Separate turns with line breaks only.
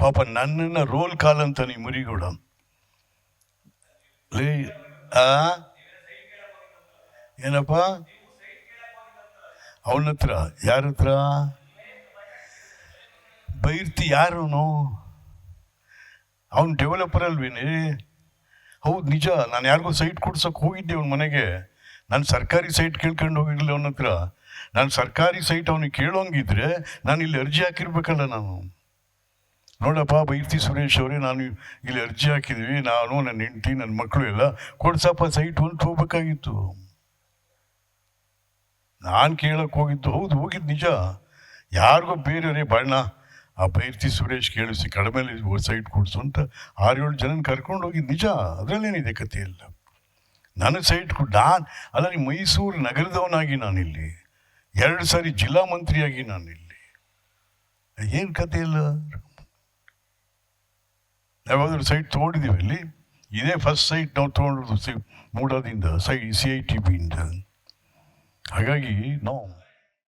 ಪಾಪ ನನ್ನನ್ನು roll call ಅಂತ ನೀ ಮುರಿಗೂಡ. ಲೇ, ಆ? ಏನಪ್ಪ? ಅವನ ಹತ್ರ, ಯಾರ ಹತ್ರ? ಬೈರ್ತಿ ಯಾರು ಅವನು ಡೆವಲಪರ್ ಅಲ್ವೇನೆ? ಹೌದು, ನಿಜ. ನಾನು ಯಾರಿಗೂ ಸೈಟ್ ಕೊಡ್ಸೋಕೆ ಹೋಗಿದ್ದೆ ಅವನ ಮನೆಗೆ. ನಾನು ಸರ್ಕಾರಿ ಸೈಟ್ ಕೇಳ್ಕೊಂಡು ಹೋಗಿರಲಿಲ್ಲ ಅವನ ಹತ್ರ. ನಾನು ಸರ್ಕಾರಿ ಸೈಟ್ ಅವನಿಗೆ ಕೇಳೋಂಗಿದ್ರೆ ನಾನು ಇಲ್ಲಿ ಅರ್ಜಿ ಹಾಕಿರ್ಬೇಕಲ್ಲ ನಾನು. ನೋಡಪ್ಪ ಬೈರ್ತಿ ಸುರೇಶ್ ಅವರೇ, ನಾನು ಇಲ್ಲಿ ಅರ್ಜಿ ಹಾಕಿದ್ವಿ, ನಾನು, ನನ್ನ ಹೆಂಡತಿ, ನನ್ನ ಮಕ್ಕಳು ಎಲ್ಲ ಕೊಡ್ಸಪ್ಪ ಸೈಟ್ ಒಂದು ಹೋಗ್ಬೇಕಾಗಿತ್ತು ನಾನು ಕೇಳಕ್ಕೆ ಹೋಗಿದ್ದು, ಹೌದು ಹೋಗಿದ್ದು ನಿಜ. ಯಾರಿಗೋ ಬೇರೆಯವರೇ ಬಣ್ಣ, ಆ ಬೈರ್ತಿ ಸುರೇಶ್ ಕೇಳಿಸಿ, ಕಡಿಮೆಲಿ ಸೈಟ್ ಕೊಡಿಸು ಅಂತ ಆರು ಏಳು ಜನನ ಕರ್ಕೊಂಡು ಹೋಗಿದ್ದು ನಿಜ. ಅದರಲ್ಲೇನಿದೆ ಕಥೆ ಎಲ್ಲ? ನನಗೆ ಸೈಟ್ ಕೊಟ್ಟು ನಾನು, ಅಲ್ಲ, ನೀ ಮೈಸೂರು ನಗರದವನಾಗಿ ನಾನಿಲ್ಲಿ. ಎರಡು ಸಾರಿ ಜಿಲ್ಲಾ ಮಂತ್ರಿಯಾಗಿ ನಾನಿಲ್ಲಿ. ಏನು ಕಥೆ ಇಲ್ಲ ಯಾವಾಗಾದ್ರೂ ಸೈಟ್ ತೊಗೊಂಡಿದ್ದೀವಿ ಅಲ್ಲಿ. ಇದೇ ಫಸ್ಟ್ ಸೈಟ್ ನಾವು ತೊಗೊಂಡಿರೋದು ಸಿ ಮೂಡೋದಿಂದ ಸೈ ಸಿ ಐ ಟಿ ಬಿಯಿಂದ ಹಾಗಾಗಿ ನಾವು